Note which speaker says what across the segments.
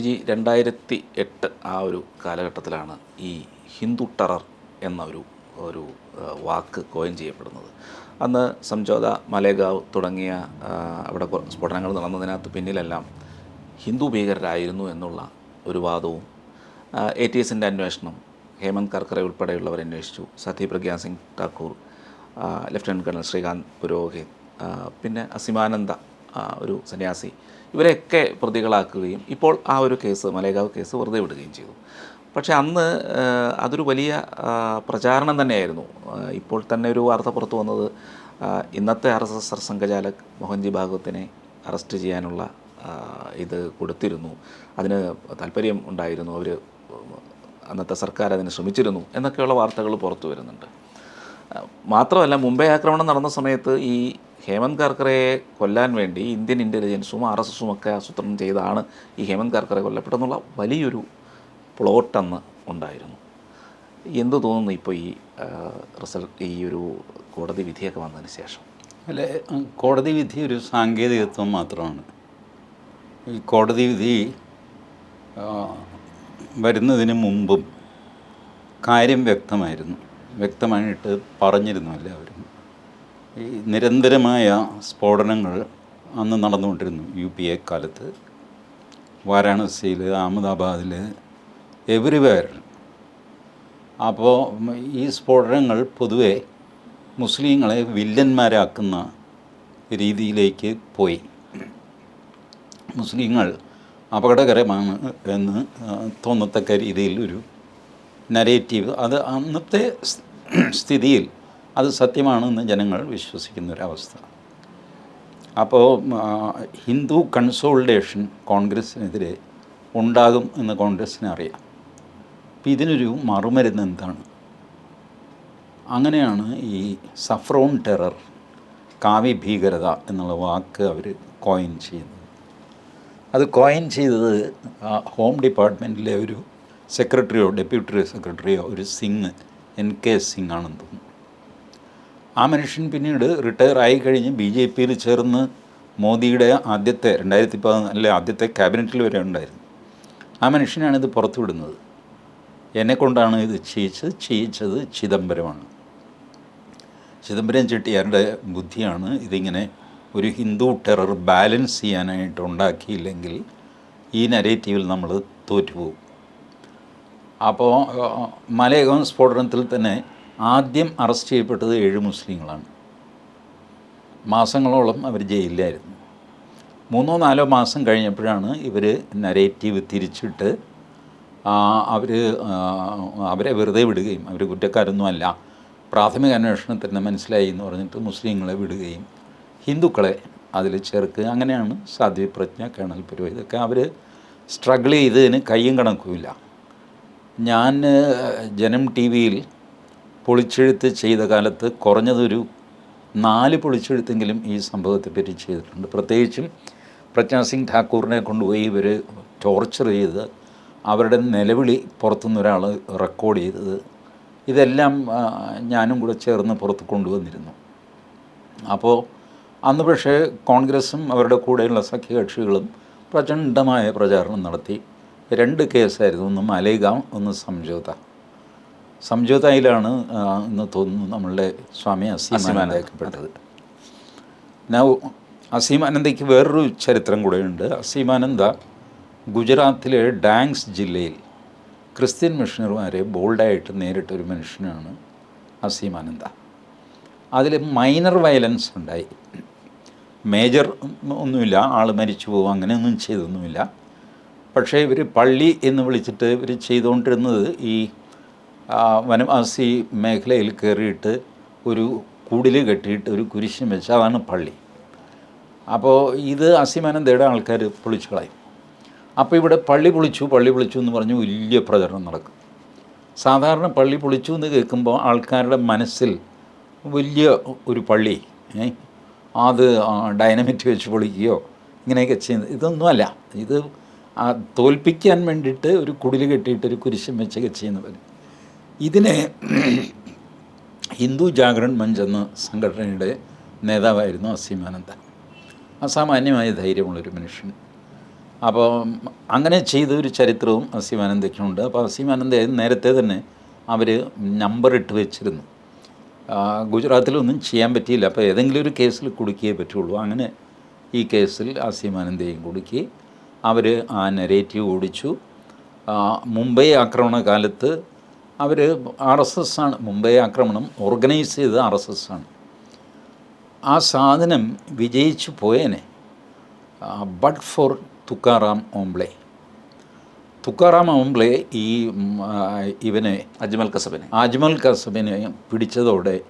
Speaker 1: G രണ്ടായിരത്തി എട്ട് ആ ഒരു കാലഘട്ടത്തിലാണ് ഈ ഹിന്ദു ടെറർ എന്ന ഒരു ഒരു വാക്ക് കോയിൻ ചെയ്യപ്പെടുന്നത്. അന്ന് സംജോത മലേഗാവ് തുടങ്ങിയ അവിടെ സ്ഫോടനങ്ങൾ നടന്നതിനകത്ത് പിന്നിലെല്ലാം ഹിന്ദു ഭീകരരായിരുന്നു എന്നുള്ള ഒരു വാദവും എ ടി എസിന്റെ അന്വേഷണം ഹേമന്ത് കർക്കറെ ഉൾപ്പെടെയുള്ളവർ അന്വേഷിച്ചു സത്യപ്രജ്ഞാ സിംഗ് ഠാക്കൂർ ലഫ്റ്റനന്റ് കേണൽ ശ്രീകാന്ത് പുരോഹിത് പിന്നെ അസിമാനന്ദ ഒരു സന്യാസി. ഇവരെയൊക്കെ പ്രതികളാക്കുകയും ഇപ്പോൾ ആ ഒരു കേസ് മലേഗാവ് കേസ് വെറുതെ വിടുകയും ചെയ്തു. പക്ഷേ അന്ന് അതൊരു വലിയ പ്രചാരണം തന്നെയായിരുന്നു. ഇപ്പോൾ തന്നെ ഒരു വാർത്ത പുറത്തു വന്നത് ഇന്നത്തെ R S S Sarsanghchalak Mohanji ഭാഗവത്തിനെ arrest ചെയ്യാനുള്ള ഇത് കൊടുത്തിരുന്നു. അതിന് താല്പര്യം ഉണ്ടായിരുന്നു. അവർ അന്നത്തെ സർക്കാർ അതിന് ശ്രമിച്ചിരുന്നു എന്നൊക്കെയുള്ള വാർത്തകൾ പുറത്തു വരുന്നുണ്ട്. മാത്രമല്ല മുംബൈ ആക്രമണം നടന്ന സമയത്ത് ഈ ഹേമന്ത് കർക്കറയെ കൊല്ലാൻ വേണ്ടി ഇന്ത്യൻ ഇന്റലിജൻസും ആർ എസ് എസും ഒക്കെ ആസൂത്രണം ചെയ്താണ് ഈ ഹേമന്ത് കർക്കറെ കൊല്ലപ്പെട്ടെന്നുള്ള വലിയൊരു പ്ലോട്ട് അന്ന് ഉണ്ടായിരുന്നു. എന്ത് തോന്നുന്നു ഇപ്പോൾ ഈ റിസൾട്ട് ഈ ഒരു കോടതി വിധിയൊക്കെ വന്നതിന് ശേഷം?
Speaker 2: അല്ല കോടതി വിധി ഒരു സാങ്കേതികത്വം മാത്രമാണ്. ഈ കോടതി വിധി വരുന്നതിന് മുമ്പും കാര്യം വ്യക്തമായിരുന്നു. വ്യക്തമായിട്ട് പറഞ്ഞിരുന്നു എല്ലാവരും. ഈ നിരന്തരമായ സ്ഫോടനങ്ങൾ അന്ന് നടന്നുകൊണ്ടിരുന്നു യു പി എ കാലത്ത്. വാരാണസിയിൽ അഹമ്മദാബാദിൽ എവറിവെയർ അപ്പോൾ ഈ സ്ഫോടനങ്ങൾ പൊതുവെ മുസ്ലിങ്ങളെ വില്ലന്മാരാക്കുന്ന രീതിയിലേക്ക് പോയി. മുസ്ലിങ്ങൾ അപകടകരമാണ് എന്ന് തോന്നത്തക്ക രീതിയിൽ ഒരു നരേറ്റീവ് അത് അന്നത്തെ സ്ഥിതിയിൽ അത് സത്യമാണെന്ന് ജനങ്ങൾ വിശ്വസിക്കുന്ന ഒരവസ്ഥ അപ്പോൾ ഹിന്ദു കൺസോൾട്ടേഷൻ കോൺഗ്രസ്സിനെതിരെ ഉണ്ടാകും എന്ന് കോൺഗ്രസ്സിന് അറിയാം. അപ്പം ഇതിനൊരു മറുമരുന്ന് എന്താണ്? അങ്ങനെയാണ് ഈ സഫ്രോൺ ടെറർ കാവ്യ ഭീകരത എന്നുള്ള വാക്ക് അവർ കോയിൻ ചെയ്യുന്നത്. അത് കോയിൻ ചെയ്തത് ഹോം ഡിപ്പാർട്ട്മെന്റിലെ ഒരു സെക്രട്ടറിയോ ഡെപ്യൂട്ടി സെക്രട്ടറിയോ ഒരു സിംഗ് എൻ കെ സിംഗ് ആണെന്ന് തോന്നുന്നു. ആ മനുഷ്യൻ പിന്നീട് റിട്ടയർ ആയി കഴിഞ്ഞ് ബി ജെ പിയിൽ ചേർന്ന് മോദിയുടെ ആദ്യത്തെ രണ്ടായിരത്തി പതിനാലിലെ ആദ്യത്തെ ക്യാബിനറ്റിൽ വരെ ഉണ്ടായിരുന്നു. ആ മനുഷ്യനാണ് ഇത് പുറത്തുവിടുന്നത് എന്നെ കൊണ്ടാണ് ഇത് ചെയ്യിച്ചത് ചെയ്യിച്ചത് ചിദംബരമാണ്. ചിദംബരം ചെട്ടിയാരുടെ ബുദ്ധിയാണ്? ഇതിങ്ങനെ ഒരു ഹിന്ദു ടെറർ ബാലൻസ് ചെയ്യാനായിട്ട് ഉണ്ടാക്കിയില്ലെങ്കിൽ ഈ നരേറ്റീവിൽ നമ്മൾ തോറ്റുപോകും. അപ്പോൾ മലയകം സ്ഫോടനത്തിൽ തന്നെ ആദ്യം അറസ്റ്റ് ചെയ്യപ്പെട്ടത് ഏഴ് മുസ്ലിങ്ങളാണ്. മാസങ്ങളോളം അവർ ജയിലിലായിരുന്നു. മൂന്നോ നാലോ മാസം കഴിഞ്ഞപ്പോഴാണ് ഇവർ നരേറ്റീവ് തിരിച്ചിട്ട് അവർ അവരെ വെറുതെ വിടുകയും അവർ കുറ്റക്കാരൊന്നുമല്ല പ്രാഥമിക അന്വേഷണത്തിൽ തന്നെ മനസ്സിലായി എന്ന് പറഞ്ഞിട്ട് മുസ്ലിങ്ങളെ വിടുകയും ഹിന്ദുക്കളെ അതിൽ ചേർക്കുക അങ്ങനെയാണ് സാധ്വി പ്രജ്ഞ കേണൽ പുരോഹിത് ഇതൊക്കെ അവർ സ്ട്രഗിൾ ചെയ്തതിന് കയ്യും കണക്കുമില്ല. ഞാൻ ജനം ടി വിയിൽ പൊളിച്ചെഴുത്ത് ചെയ്ത കാലത്ത് കുറഞ്ഞതൊരു നാല് പൊളിച്ചെഴുത്തെങ്കിലും ഈ സംഭവത്തെപ്പറ്റി ചെയ്തിട്ടുണ്ട്. പ്രത്യേകിച്ചും പ്രജ്ഞാ സിംഗ് ഠാക്കൂറിനെ കൊണ്ടുപോയി ഇവർ ടോർച്ചർ ചെയ്ത് അവരുടെ നിലവിളി പുറത്തുനിന്ന് ഒരാൾ റെക്കോർഡ് ചെയ്തത്. ഇതെല്ലാം ഞാനും കൂടെ ചേർന്ന് പുറത്ത് കൊണ്ടുവന്നിരുന്നു. അപ്പോൾ അന്ന് പക്ഷേ കോൺഗ്രസും അവരുടെ കൂടെയുള്ള സഖ്യകക്ഷികളും പ്രചണ്ഡമായ പ്രചാരണം നടത്തി. രണ്ട് കേസായിരുന്നു. ഒന്ന് മലേഗാം ഒന്ന് സംജോത. സംജോതയിലാണ് എന്ന് തോന്നുന്നു നമ്മളുടെ സ്വാമി അസീമാനന്ദപ്പെട്ടത് നൗ അസീമാനന്ദയ്ക്ക് വേറൊരു ചരിത്രം കൂടെയുണ്ട് അസീമാനന്ദ ഗുജറാത്തിലെ ഡാങ്സ് ജില്ലയിൽ ക്രിസ്ത്യൻ മിഷണറിമാരെ ബോൾഡായിട്ട് നേരിട്ടൊരു മനുഷ്യനാണ് അസീമാനന്ദ അതിൽ മൈനർ വയലൻസ് ഉണ്ടായി. മേജർ ഒന്നുമില്ല ആൾ മരിച്ചു പോകും അങ്ങനെയൊന്നും ചെയ്തൊന്നുമില്ല. പക്ഷേ ഇവർ പള്ളി എന്ന് വിളിച്ചിട്ട് ഇവർ ചെയ്തുകൊണ്ടിരുന്നത് ഈ വനവാസി മേഖലയിൽ കയറിയിട്ട് ഒരു കുടിൽ കെട്ടിയിട്ട് ഒരു കുരിശും വെച്ച് അതാണ് പള്ളി. അപ്പോൾ ഇത് അസിമാനന്ദയുടെ ആൾക്കാർ പൊളിച്ചു കളയും. അപ്പോൾ ഇവിടെ പള്ളി പൊളിച്ചു പള്ളി പൊളിച്ചു എന്ന് പറഞ്ഞ് വലിയ പ്രചരണം നടക്കും. സാധാരണ പള്ളി പൊളിച്ചു എന്ന് കേൾക്കുമ്പോൾ ആൾക്കാരുടെ മനസ്സിൽ വലിയ ഒരു പള്ളി അത് ഡൈനമിറ്റ് വെച്ച് പൊളിക്കുകയോ ഇങ്ങനെയൊക്കെ ചെയ്യുന്നത് ഇതൊന്നുമല്ല. ഇത് തോൽപ്പിക്കാൻ വേണ്ടിയിട്ട് ഒരു കുടിൽ കെട്ടിയിട്ട് ഒരു കുരിശം വെച്ചൊക്കെ ചെയ്യുന്നവർ ഇതിനെ ഹിന്ദു ജാഗരൺ മഞ്ച് എന്ന സംഘടനയുടെ നേതാവായിരുന്നു അസീമാനന്ദ അസാമാന്യമായ ധൈര്യമുള്ളൊരു മനുഷ്യൻ. അപ്പോൾ അങ്ങനെ ചെയ്ത ഒരു ചരിത്രവും അസീമാനന്ദയ്ക്കുണ്ട് അപ്പോൾ അസീമാനന്ദ നേരത്തെ തന്നെ അവർ നമ്പർ ഇട്ട് വെച്ചിരുന്നു. ഗുജറാത്തിലൊന്നും ചെയ്യാൻ പറ്റിയില്ല. അപ്പോൾ ഏതെങ്കിലും ഒരു കേസിൽ കുടുക്കിയേ പറ്റുള്ളൂ. അങ്ങനെ ഈ കേസിൽ അസീമാനന്ദയും കുടുക്കി. അവർ ആ നെറേറ്റീവ് ഓടിച്ചു. മുംബൈ ആക്രമണ കാലത്ത് അവർ ആർ എസ് എസ് ആണ്. മുംബൈ ആക്രമണം ഓർഗനൈസ് ചെയ്തത് ആർ എസ് എസ് ആണ്. ആ സാധനം വിജയിച്ചു പോയേനെ. But for Tukaram Omble. Tukaram Omble ഈ ഇവനെ
Speaker 1: അജ്മൽ കസബിനെ.
Speaker 2: അജ്മൽ കസബിനെ പിടിച്ചതോടെ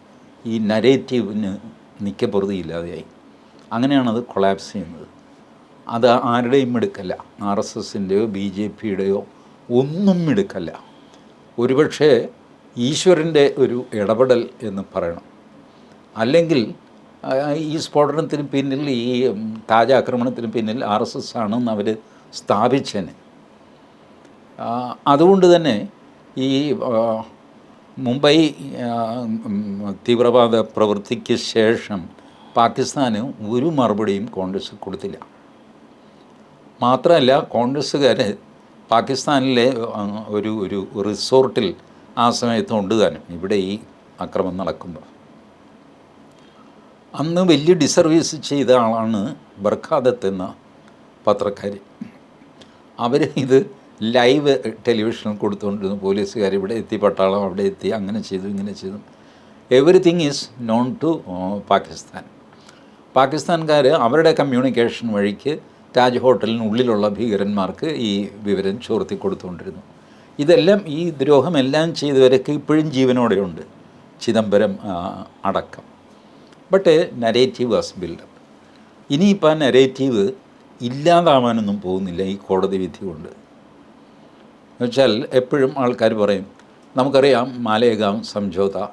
Speaker 2: ഈ നരേറ്റീവിന് നിൽക്കപ്പുറതിയില്ലാതെയായി അങ്ങനെയാണ് അത് കൊളാപ്സ് ചെയ്യുന്നത്. അത് ആരുടെയും എടുക്കല്ല ആർ എസ് എസിന്റെയോ ബി ജെ പിയുടെയോ ഒന്നും എടുക്കല്ല ഒരുപക്ഷെ ഈശ്വരന്റെ ഒരു ഇടപെടൽ എന്ന് പറയണം. അല്ലെങ്കിൽ ഈ സ്ഫോടനത്തിന് പിന്നിൽ ഈ താജാക്രമണത്തിന് പിന്നിൽ ആർ എസ് എസ് ആണെന്ന് അവർ സ്ഥാപിച്ചതിന് അതുകൊണ്ട് തന്നെ ഈ മുംബൈ തീവ്രവാദ പ്രവൃത്തിക്ക് ശേഷം പാകിസ്ഥാന് ഒരു മറുപടിയും കോൺഗ്രസ് കൊടുത്തില്ല. മാത്രമല്ല കോൺഗ്രസ്സുകാർ പാകിസ്ഥാനിലെ ഒരു ഒരു റിസോർട്ടിൽ ആ സമയത്ത് ഉണ്ട് ഇവിടെ ഈ അക്രമം നടക്കുമ്പോൾ. അന്ന് വലിയ ഡിസർവീസ് ചെയ്ത ആളാണ് ബർഖാദത്ത് എന്ന പത്രക്കാരി. അവർ ഇത് ലൈവ് ടെലിവിഷനിൽ കൊടുത്തുകൊണ്ടിരുന്നു. പോലീസുകാർ ഇവിടെ എത്തി പട്ടാളം അവിടെ എത്തി അങ്ങനെ ചെയ്തു ഇങ്ങനെ ചെയ്തു. Everything is known to Pakistan. പാകിസ്ഥാൻകാർ അവരുടെ കമ്മ്യൂണിക്കേഷൻ വഴിക്ക് താജ് ഹോട്ടലിനുള്ളിലുള്ള ഭീകരന്മാർക്ക് ഈ വിവരം ചോർത്തി കൊടുത്തുകൊണ്ടിരുന്നു. ഇതെല്ലാം ഈ ദ്രോഹമെല്ലാം ചെയ്തവരൊക്കെ ഇപ്പോഴും ജീവനോടെയുണ്ട്. ചിദംബരം അടക്കം. ബട്ട് നരേറ്റീവ് വാസ് ബിൽഡപ്പ് ഇനിയിപ്പോൾ ആ നരേറ്റീവ് ഇല്ലാതാവാനൊന്നും പോകുന്നില്ല ഈ കോടതി വിധി കൊണ്ട്. എന്നുവെച്ചാൽ എപ്പോഴും ആൾക്കാർ പറയും നമുക്കറിയാം മാലേഗാം സംജോത.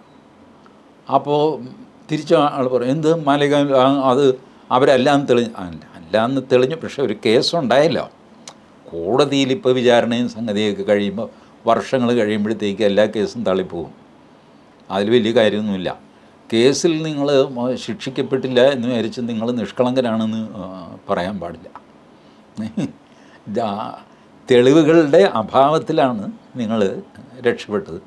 Speaker 2: അപ്പോൾ തിരിച്ചു ആൾ പറയും എന്ത് മാലേഗാം? അത് അവരെല്ലാം തെളിഞ്ഞ് അല്ല അല്ലാന്ന് തെളിഞ്ഞു. പക്ഷേ ഒരു കേസുണ്ടായല്ലോ. കോടതിയിൽ ഇപ്പോൾ വിചാരണയും സംഗതിയൊക്കെ കഴിയുമ്പോൾ വർഷങ്ങൾ കഴിയുമ്പോഴത്തേക്ക് എല്ലാ കേസും തള്ളിപ്പോകും. അതിൽ വലിയ കാര്യമൊന്നുമില്ല. കേസിൽ നിങ്ങൾ ശിക്ഷിക്കപ്പെട്ടില്ല എന്ന് വിചാരിച്ച് നിങ്ങൾ നിഷ്കളങ്കരാണെന്ന് പറയാൻ പാടില്ല. തെളിവുകളുടെ അഭാവത്തിലാണ് നിങ്ങൾ രക്ഷപ്പെട്ടത്.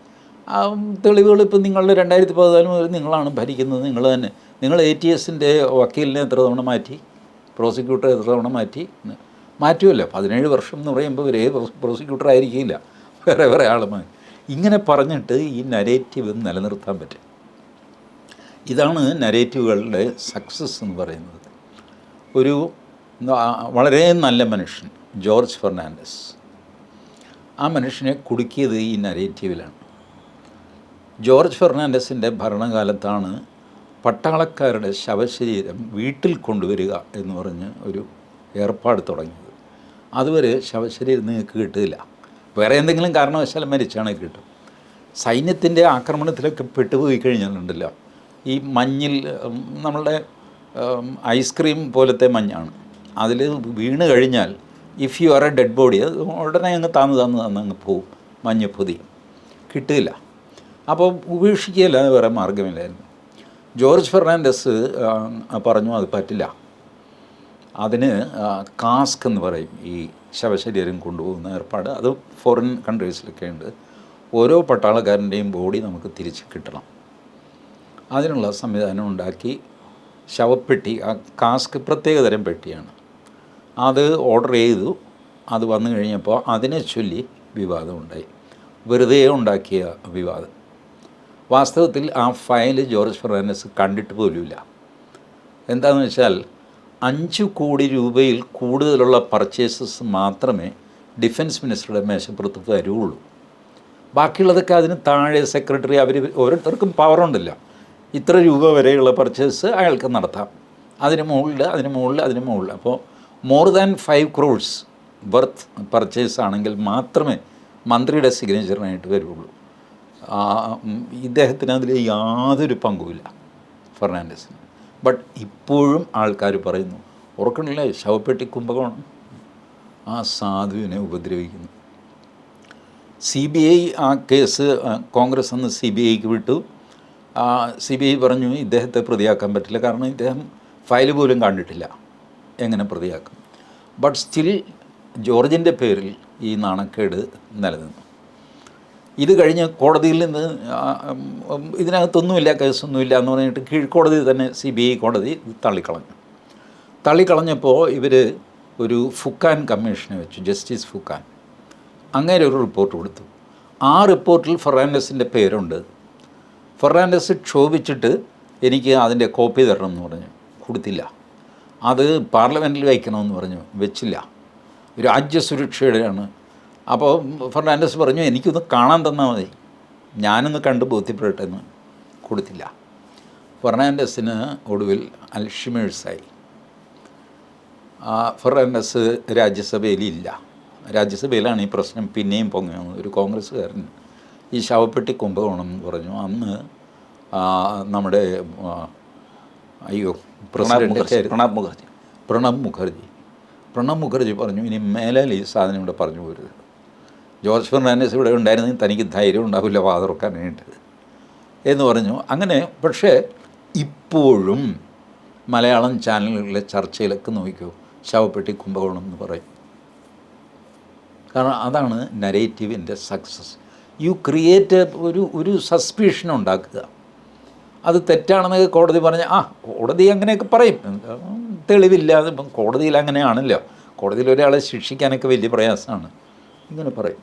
Speaker 2: ആ തെളിവുകൾ ഇപ്പം നിങ്ങളുടെ രണ്ടായിരത്തി പതിനാല് മുതൽ നിങ്ങളാണ് ഭരിക്കുന്നത്. നിങ്ങൾ തന്നെ നിങ്ങൾ എ ടി എസിന്റെ വക്കീലിനെ എത്ര തവണ മാറ്റി? പ്രോസിക്യൂട്ടറെ എത്ര തവണ മാറ്റി മാറ്റുമല്ലോ. പതിനേഴ് വർഷം എന്ന് പറയുമ്പോൾ ഒരേ പ്രോസിക്യൂട്ടർ ആയിരിക്കില്ല. വേറെ വേറെ ആളുമായി ഇങ്ങനെ പറഞ്ഞിട്ട് ഈ നരേറ്റീവ് നിലനിർത്താൻ പറ്റും. ഇതാണ് നരേറ്റീവുകളുടെ സക്സസ് എന്ന് പറയുന്നത്. ഒരു വളരെ നല്ല മനുഷ്യൻ ജോർജ് ഫെർണാണ്ടസ്. ആ മനുഷ്യനെ കുടുക്കിയത് ഈ നരേറ്റീവിലാണ് ജോർജ് ഫെർണാണ്ടസിന്റെ ഭരണകാലത്താണ് പട്ടാളക്കാരുടെ ശവശരീരം വീട്ടിൽ കൊണ്ടുവരിക എന്ന് പറഞ്ഞ് ഒരു ഏർപ്പാട് തുടങ്ങിയത്. അതുവരെ ശവശരീരം നിങ്ങൾക്ക് കിട്ടില്ല വേറെ എന്തെങ്കിലും കാരണവശാൽ മരിച്ചാണെങ്കിൽ കിട്ടും. സൈന്യത്തിന്റെ ആക്രമണത്തിലൊക്കെ പെട്ടുപോയി കഴിഞ്ഞാലുണ്ടല്ലോ ഈ മഞ്ഞിൽ നമ്മളുടെ ഐസ്ക്രീം പോലത്തെ മഞ്ഞാണ്. അതിൽ വീണ് കഴിഞ്ഞാൽ if you are a dead body അത് ഉടനെ അങ്ങ് താന്ന് താന്ന് തന്നെ അങ്ങ് പോവും. മഞ്ഞ് പൊതിയും കിട്ടില്ല അപ്പോൾ ഉപേക്ഷിക്കുകയല്ലാതെ വേറെ മാർഗമില്ലായിരുന്നു ജോർജ് ഫെർണാണ്ടസ് പറഞ്ഞു അത് പറ്റില്ല. അതിന് കാസ്ക് എന്ന് പറയും ഈ ശവശരീരം കൊണ്ടുപോകുന്ന ഏർപ്പാട്. അത് ഫോറിൻ കൺട്രീസിലൊക്കെ ഉണ്ട്. ഓരോ പട്ടാളക്കാരന്റെയും ബോഡി നമുക്ക് തിരിച്ച് കിട്ടണം. അതിനുള്ള സംവിധാനം ഉണ്ടാക്കി ശവപ്പെട്ടി ആ കാസ്ക് പ്രത്യേകതരം പെട്ടിയാണ്. അത് ഓർഡർ ചെയ്തു. അത് വന്നു കഴിഞ്ഞപ്പോൾ അതിനെ ചൊല്ലി വിവാദമുണ്ടായി. വെറുതെ ഉണ്ടാക്കിയ വിവാദം. വാസ്തവത്തിൽ ആ ഫയൽ ജോർജ് ഫെർണാണ്ടസ് കണ്ടിട്ട് പോലുമില്ല. എന്താണെന്ന് വെച്ചാൽ അഞ്ച് കോടി രൂപയിൽ കൂടുതലുള്ള പർച്ചേസസ് മാത്രമേ ഡിഫൻസ് മിനിസ്റ്ററുടെ മേശപ്പുറത്ത് വരുള്ളൂ. ബാക്കിയുള്ളതൊക്കെ അതിന് താഴെ സെക്രട്ടറി അവർ ഓരോരുത്തർക്കും പവറുണ്ടല്ലോ. ഇത്ര രൂപ വരെയുള്ള പർച്ചേസ് അയാൾക്ക് നടത്താം. അതിന് മുകളിൽ അതിന് മുകളിൽ അതിന് മുകളിൽ അപ്പോൾ more than five crores worth purchase ആണെങ്കിൽ മാത്രമേ മന്ത്രിയുടെ സിഗ്നേച്ചറിനായിട്ട് വരുള്ളൂ. ഇദ്ദേഹത്തിന് അതിൽ യാതൊരു പങ്കുമില്ല ഫെർണാണ്ടസിന്. ബട്ട് ഇപ്പോഴും ആൾക്കാർ പറയുന്നു ഓർക്കണില്ലേ ശവപ്പെട്ടി കുംഭകോണം ആ സാധുവിനെ ഉപദ്രവിക്കുന്നു. സി ബി ഐ ആ കേസ് കോൺഗ്രസ് അന്ന് സി ബി ഐക്ക് വിട്ടു. സി ബി ഐ പറഞ്ഞു ഇദ്ദേഹത്തെ പ്രതിയാക്കാൻ പറ്റില്ല കാരണം ഇദ്ദേഹം ഫയൽ പോലും കണ്ടിട്ടില്ല. എങ്ങനെ പ്രതിയാക്കും? ബട്ട് സ്റ്റിൽ ജോർജിന്റെ പേരിൽ ഈ നാണക്കേട് നിലനിന്നു. ഇത് കഴിഞ്ഞ് കോടതിയിൽ നിന്ന് ഇതിനകത്തൊന്നുമില്ല കേസൊന്നുമില്ല എന്ന് പറഞ്ഞിട്ട് കീഴ്ക്കോടതി തന്നെ സി ബി ഐ കോടതി തള്ളിക്കളഞ്ഞു. തള്ളിക്കളഞ്ഞപ്പോൾ ഇവർ ഒരു ഫുക്കാൻ കമ്മീഷനെ വെച്ചു ജസ്റ്റിസ് ഫുക്കാൻ. അങ്ങനെ ഒരു റിപ്പോർട്ട് കൊടുത്തു. ആ റിപ്പോർട്ടിൽ ഫെർണാണ്ടസിന്റെ പേരുണ്ട്. ഫെർണാണ്ടസ് ക്ഷോഭിച്ചിട്ട് എനിക്ക് അതിന്റെ കോപ്പി തരണം എന്ന് പറഞ്ഞു. കൊടുത്തില്ല. അത് പാർലമെന്റിൽ വയ്ക്കണമെന്ന് പറഞ്ഞു. വെച്ചില്ല. രാജ്യസുരക്ഷയുടെയാണ് അപ്പോൾ ഫെർണാണ്ടസ് പറഞ്ഞു എനിക്കൊന്ന് കാണാൻ തന്നാൽ മതി. ഞാനൊന്ന് കണ്ട് ബോധ്യപ്പെടട്ടെ എന്ന് കൊടുത്തില്ല. ഫെർണാണ്ടസിന് ഒടുവിൽ അൽഷിമേഴ്സായി ആ രാജ്യസഭയിൽ ഇല്ല. രാജ്യസഭയിലാണ് ഈ പ്രശ്നം പിന്നെയും പൊങ്ങി ഒരു കോൺഗ്രസ്സുകാരൻ ഈ ശവപ്പെട്ടി കുംഭകോണം എന്ന് പറഞ്ഞു അന്ന് നമ്മുടെ അയ്യോ പ്രസിഡന്റ്
Speaker 1: പ്രണബ് മുഖർജി.
Speaker 2: പ്രണബ് മുഖർജി. പ്രണബ് മുഖർജി പറഞ്ഞു ഇനി മേലാൽ ഈ സാധനം ഇവിടെ പറഞ്ഞു പോരുത്. ജോർജ് ഫെർണാൻഡസ് ഇവിടെ ഉണ്ടായിരുന്നെങ്കിൽ തനിക്ക് ധൈര്യം ഉണ്ടാവില്ല വാതിറക്കാനായിട്ട് എന്ന് പറഞ്ഞു. അങ്ങനെ പക്ഷേ ഇപ്പോഴും മലയാളം ചാനലുകളിലെ ചർച്ചയിലൊക്കെ നോക്കിക്കോ. ശവപ്പെട്ടി കുംഭകോണം എന്ന് പറയും. കാരണം അതാണ് നരേറ്റീവിന്റെ സക്സസ് യു ക്രിയേറ്റ് ഒരു ഒരു സസ്പീഷൻ ഉണ്ടാക്കുക. അത് തെറ്റാണെന്നൊക്കെ കോടതി പറഞ്ഞ ആ കോടതി അങ്ങനെയൊക്കെ പറയും. തെളിവില്ലാതെ ഇപ്പം കോടതിയിൽ അങ്ങനെയാണല്ലോ. കോടതിയിൽ ഒരാളെ ശിക്ഷിക്കാനൊക്കെ വലിയ പ്രയാസമാണ്. ഇങ്ങനെ പറയും.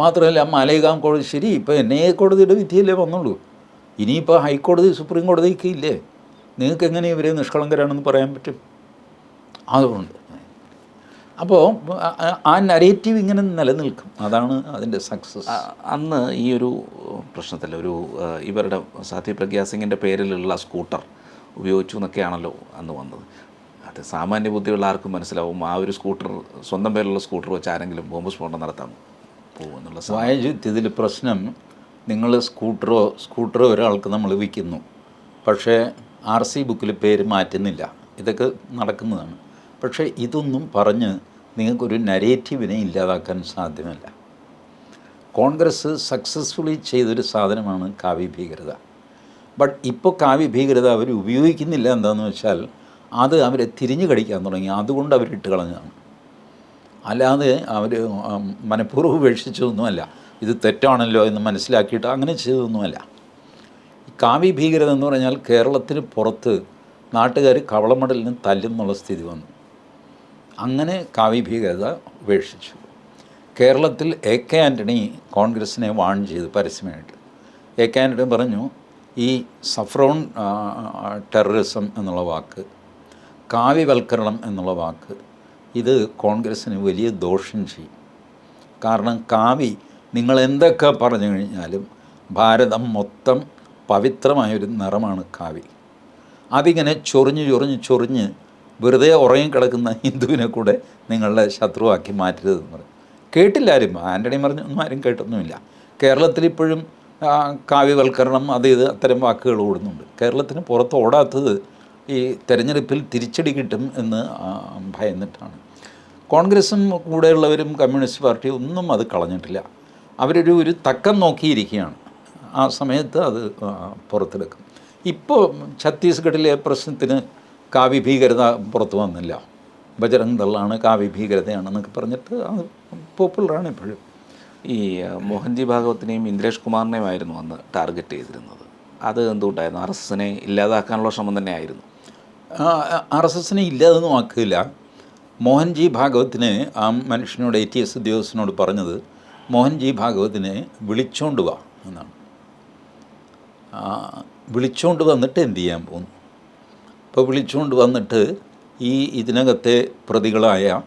Speaker 2: മാത്രമല്ല മാലേഗാം കോടതി ശരി ഇപ്പോൾ എൻ ഐ കോടതിയുടെ വിധിയല്ലേ വന്നുള്ളൂ. ഇനിയിപ്പോൾ ഹൈക്കോടതി സുപ്രീം കോടതിക്ക് ഇല്ലേ? നിങ്ങൾക്ക് എങ്ങനെ ഇവരെ നിഷ്കളങ്കരാണെന്ന് പറയാൻ പറ്റും? അതുകൊണ്ട്. അപ്പോൾ ആ നരേറ്റീവ് ഇങ്ങനെ നിലനിൽക്കും. അതാണ് അതിന്റെ സക്സസ്
Speaker 1: അന്ന് ഈ ഒരു പ്രശ്നത്തിൽ ഒരു ഇവരുടെ സാധ്വി പ്രഗ്യാ സിംഗിന്റെ പേരിലുള്ള സ്കൂട്ടർ ഉപയോഗിച്ചു എന്നൊക്കെയാണല്ലോ അന്ന് വന്നത്. അത് സാമാന്യ ബുദ്ധിയുള്ള ആർക്കും മനസ്സിലാവും. ആ ഒരു സ്കൂട്ടർ സ്വന്തം പേരിലുള്ള സ്കൂട്ടർ വെച്ച് ആരെങ്കിലും ബോംബ് സ്ഫോടനം നടത്താൻ പോകുമെന്നുള്ള
Speaker 2: ഇതിൽ പ്രശ്നം നിങ്ങൾ സ്കൂട്ടറോ സ്കൂട്ടറോ ഒരാൾക്ക് നമ്മൾ വിൽക്കുന്നു. പക്ഷേ ആർ സി ബുക്കിൽ പേര് മാറ്റുന്നില്ല. ഇതൊക്കെ നടക്കുന്നതാണ്. പക്ഷേ ഇതൊന്നും പറഞ്ഞ് നിങ്ങൾക്കൊരു നരേറ്റീവിനെ ഇല്ലാതാക്കാൻ സാധ്യമല്ല. കോൺഗ്രസ് സക്സസ്ഫുള്ളി ചെയ്തൊരു സാധനമാണ് കാവ്യ ഭീകരത. ബട്ട് ഇപ്പോൾ കാവ്യ ഭീകരത അവർ ഉപയോഗിക്കുന്നില്ല എന്താണെന്ന് വെച്ചാൽ അത് അവരെ തിരിഞ്ഞു കടിക്കാൻ തുടങ്ങി. അതുകൊണ്ട് അവർ ഇട്ട് കളഞ്ഞതാണ്. അല്ലാതെ അവർ മനഃപൂർവം ഉപേക്ഷിച്ചതൊന്നുമല്ല. ഇത് തെറ്റാണല്ലോ എന്ന് മനസ്സിലാക്കിയിട്ട് അങ്ങനെ ചെയ്തതൊന്നുമല്ല. കാവി ഭീകരത എന്ന് പറഞ്ഞാൽ കേരളത്തിന് പുറത്ത് നാട്ടുകാർ കവളമടലിന് തല്ലുന്നുള്ള സ്ഥിതി വന്നു. അങ്ങനെ കാവ്യ ഭീകരത ഉപേക്ഷിച്ചു. കേരളത്തിൽ എ കെ ആന്റണി കോൺഗ്രസിനെ വാൺ ചെയ്തു പരസ്യമായിട്ട്. എ കെ ആന്റണി പറഞ്ഞു ഈ സഫ്രോൺ ടെററിസം എന്നുള്ള വാക്ക് കാവ്യവൽക്കരണം എന്നുള്ള വാക്ക് ഇത് കോൺഗ്രസ്സിന് വലിയ ദോഷം ചെയ്യും. കാരണം കാവി നിങ്ങൾ എന്തൊക്കെ പറഞ്ഞു കഴിഞ്ഞാലും ഭാരതം മൊത്തം പവിത്രമായൊരു നിറമാണ് കാവി അതിങ്ങനെ ചൊറിഞ്ഞ് ചൊറിഞ്ഞ് ചൊറിഞ്ഞ് വെറുതെ ഉറങ്ങിക്കിടക്കുന്ന ഹിന്ദുവിനെ കൂടെ നിങ്ങളുടെ ശത്രുവാക്കി മാറ്റരുതെന്ന് പറയും. കേട്ടില്ലാരും ആന്റണി പറഞ്ഞു ഒന്നും ആരും കേട്ടൊന്നുമില്ല. കേരളത്തിൽ ഇപ്പോഴും ആ, കാവ്യവൽക്കരണം അത് ഇത് അത്തരം വാക്കുകൾ ഓടുന്നുണ്ട്. കേരളത്തിന് പുറത്ത് ഓടാത്തത് ഈ തെരഞ്ഞെടുപ്പിൽ തിരിച്ചടി കിട്ടും എന്ന് ഭയന്നിട്ടാണ്. കോൺഗ്രസും കൂടെയുള്ളവരും കമ്മ്യൂണിസ്റ്റ് പാർട്ടി ഒന്നും അത് കളഞ്ഞിട്ടില്ല. അവരൊരു ഒരു തക്കം നോക്കിയിരിക്കുകയാണ്. ആ സമയത്ത് അത് പുറത്തെടുക്കും. ഇപ്പോൾ ഛത്തീസ്ഗഡിലെ പ്രശ്നത്തിന് കാവ്യ ഭീകരത പുറത്തു വന്നില്ല. ബജരംഗ് ദളാണ് കാവ്യ ഭീകരതയാണെന്നൊക്കെ പറഞ്ഞിട്ട് അത് പോപ്പുലറാണ് ഇപ്പോഴും.
Speaker 1: ഈ മോഹൻജി ഭാഗവത്തിനെയും ഇന്ദ്രേഷ് കുമാറിനെയും ആയിരുന്നു അന്ന് ടാർഗറ്റ് ചെയ്തിരുന്നത്. അത് എന്തുകൊണ്ടായിരുന്നു ആർ എസ് എസിനെ ഇല്ലാതാക്കാനുള്ള ശ്രമം തന്നെയായിരുന്നു.
Speaker 2: ആർ എസ് എസിനെ ഇല്ലാതൊന്നും ആക്കില്ല മോഹൻജി ഭാഗവത്തിന് ആ മനുഷ്യനോട് എ ടി എസ് ഉദ്യോഗസ്ഥനോട് പറഞ്ഞത് മോഹൻജി ഭാഗവതിനെ വിളിച്ചോണ്ട് വാ എന്നാണ്. വിളിച്ചോണ്ട് വന്നിട്ട് എന്ത് ചെയ്യാൻ പോകുന്നു അപ്പോൾ വിളിച്ചുകൊണ്ട് വന്നിട്ട് ഈ ഇതിനകത്തെ പ്രതികളായ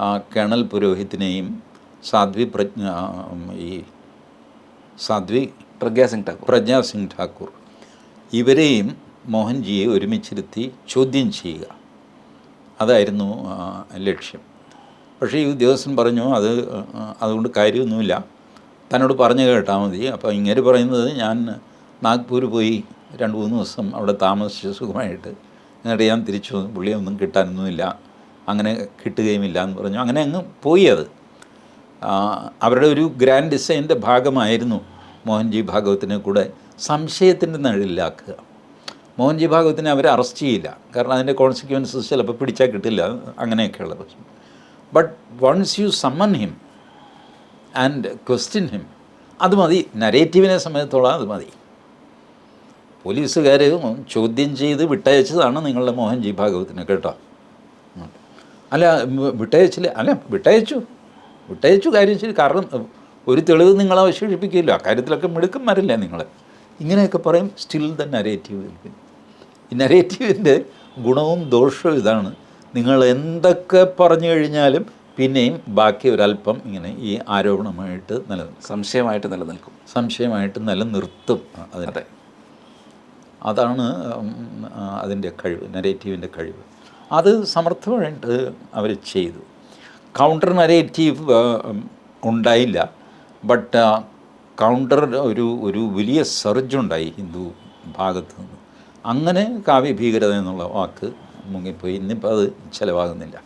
Speaker 2: ആ കേണൽ പുരോഹിത്തിനെയും സാധ്വി പ്രജ്ഞ ഈ സാധ്വി
Speaker 1: പ്രജ്ഞാസിംഗ് ഠാക്കൂർ.
Speaker 2: പ്രജ്ഞാ സിംഗ് ഠാക്കൂർ ഇവരെയും മോഹൻജിയെ ഒരുമിച്ചിരുത്തി ചോദ്യം ചെയ്യുക. അതായിരുന്നു ലക്ഷ്യം. പക്ഷേ ഈ ഉദ്യോഗസ്ഥൻ പറഞ്ഞു അത് അതുകൊണ്ട് കാര്യമൊന്നുമില്ല. തന്നോട് പറഞ്ഞു കേട്ടാൽ മതി. അപ്പോൾ ഇങ്ങനെ പറയുന്നത് ഞാൻ നാഗ്പൂർ പോയി രണ്ട് മൂന്ന് ദിവസം അവിടെ താമസിച്ച് സുഖമായിട്ട്. എന്നിട്ട് ഞാൻ തിരിച്ചു വന്നു. പുള്ളിയെ ഒന്നും കിട്ടാനൊന്നുമില്ല. അങ്ങനെ കിട്ടുകയുമില്ല എന്ന് പറഞ്ഞു. അങ്ങനെ അങ്ങ് പോയി അത്. അവരുടെ ഒരു ഗ്രാൻഡ് ഡിസൈന്റെ ഭാഗമായിരുന്നു മോഹൻജി ഭാഗവത്തിനെ കൂടെ സംശയത്തിന്റെ നിഴലിലാക്കുക. മോഹൻജി ഭാഗവത്തിനെ അവർ അറസ്റ്റ് ചെയ്യില്ല. കാരണം അതിന്റെ കോൺസിക്വൻസസ് ചിലപ്പോൾ പിടിച്ചാൽ കിട്ടില്ല. അങ്ങനെയൊക്കെയുള്ള പ്രശ്നം. But once you summon him and question him അത് മതി. നരേറ്റീവിനെ സംബന്ധിച്ചോളം അത് മതി. പോലീസുകാർ ചോദ്യം ചെയ്ത് വിട്ടയച്ചതാണ് നിങ്ങളുടെ മോഹൻജി ഭാഗവത്തിന് കേട്ടോ. അല്ല വിട്ടയച്ചില്ല. അല്ല വിട്ടയച്ചു. വിട്ടയച്ചു കാര്യം ശരി. കാരണം ഒരു തെളിവ് നിങ്ങളെ അവശേഷിപ്പിക്കില്ല അക്കാര്യത്തിലൊക്കെ വരില്ല നിങ്ങൾ ഇങ്ങനെയൊക്കെ പറയും. സ്റ്റിൽ ദ നരേറ്റീവ് ഈ നെഗറ്റീവിന്റെ ഗുണവും ദോഷവും ഇതാണ്. നിങ്ങൾ എന്തൊക്കെ പറഞ്ഞു കഴിഞ്ഞാലും പിന്നെയും ബാക്കി ഒരല്പം ഇങ്ങനെ ഈ ആരോപണമായിട്ട് നിലനിൽക്കും.
Speaker 1: സംശയമായിട്ട് നിലനിൽക്കും.
Speaker 2: സംശയമായിട്ട് നിലനിർത്തും അതിന്റെ അതാണ് അതിന്റെ കഴിവ് നരേറ്റീവിന്റെ കഴിവ്. അത് സമർത്ഥമായിട്ട് അവർ ചെയ്തു. കൗണ്ടർ നരേറ്റീവ് ഉണ്ടായില്ല. ബട്ട് കൗണ്ടർ ഒരു ഒരു വലിയ സർജ് ഉണ്ടായി ഹിന്ദു ഭാഗത്ത് നിന്ന്. അങ്ങനെ കാവ്യ ഭീകരത എന്നുള്ള വാക്ക് മുങ്ങിപ്പോയി. ഇന്നിപ്പോൾ അത് ചിലവാകുന്നില്ല.